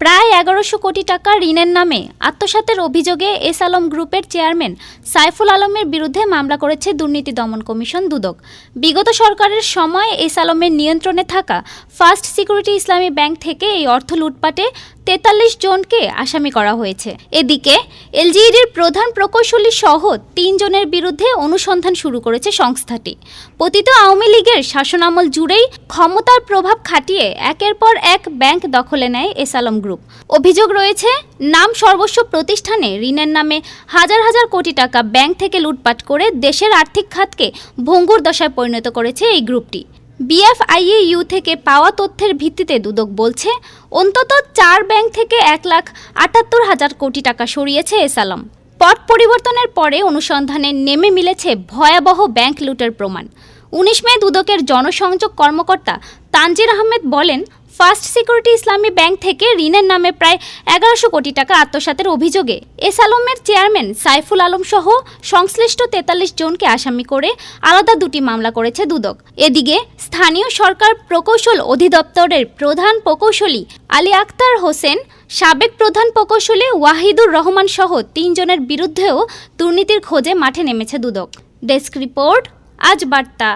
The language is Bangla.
প্রায় এগারোশো কোটি টাকা ঋণের নামে আত্মসাতের অভিযোগে এস আলম গ্রুপের চেয়ারম্যান সাইফুল আলমের বিরুদ্ধে মামলা করেছে দুর্নীতি দমন কমিশন দুদক। বিগত সরকারের সময় এস আলমের নিয়ন্ত্রণে থাকা ফার্স্ট সিকিউরিটি ইসলামী ব্যাংক থেকে এই অর্থ লুটপাটে তেতাল্লিশ জনকে আসামি করা হয়েছে। এদিকে, এলজিইডির প্রধান প্রকৌশলী সহ তিনজনের বিরুদ্ধে অনুসন্ধান শুরু করেছে সংস্থাটি। পতিত আওয়ামী লীগের শাসনামল জুড়েই ক্ষমতার প্রভাব খাটিয়ে একের পর এক ব্যাংক দখলে নেয় এস আলম গ্রুপ। অভিযোগ রয়েছে, নাম সর্বস্ব প্রতিষ্ঠানে ঋণের নামে হাজার হাজার কোটি টাকা ব্যাংক থেকে লুটপাট করে দেশের আর্থিক খাতকে ভঙ্গুর দশায় পরিণত করেছে এই গ্রুপটি। বিএফআইইউ থেকে পাওয়া তথ্যের ভিত্তিতে দুদক বলছে, অন্তত চার ব্যাংক থেকে এক লাখ আটাত্তর হাজার কোটি টাকা সরিয়েছে এসালাম। পট পরিবর্তনের পরে অনুসন্ধানে নেমে মিলেছে ভয়াবহ ব্যাংক লুটের প্রমাণ। উনিশ মে দুদকের জনসংযোগ কর্মকর্তা তানজির আহমেদ বলেন ফার্স্ট সিকিউরিটি ইসলামী ব্যাংক থেকে ঋণের নামে প্রায় এগারোশো কোটি টাকা আত্মসাতের অভিযোগে এস আলমের চেয়ারম্যান সাইফুল আলম সহ সংশ্লিষ্ট তেতাল্লিশ জনকে আসামি করে আলাদা দুটি মামলা করেছে দুদক। এদিকে স্থানীয় সরকার প্রকৌশল অধিদপ্তরের প্রধান প্রকৌশলী আলী আক্তার হোসেন, সাবেক প্রধান প্রকৌশলী ওয়াহিদুর রহমান সহ তিনজনের বিরুদ্ধেও দুর্নীতির খোঁজে মাঠে নেমেছে দুদক। ডেস্ক রিপোর্ট, আজ বার্তা।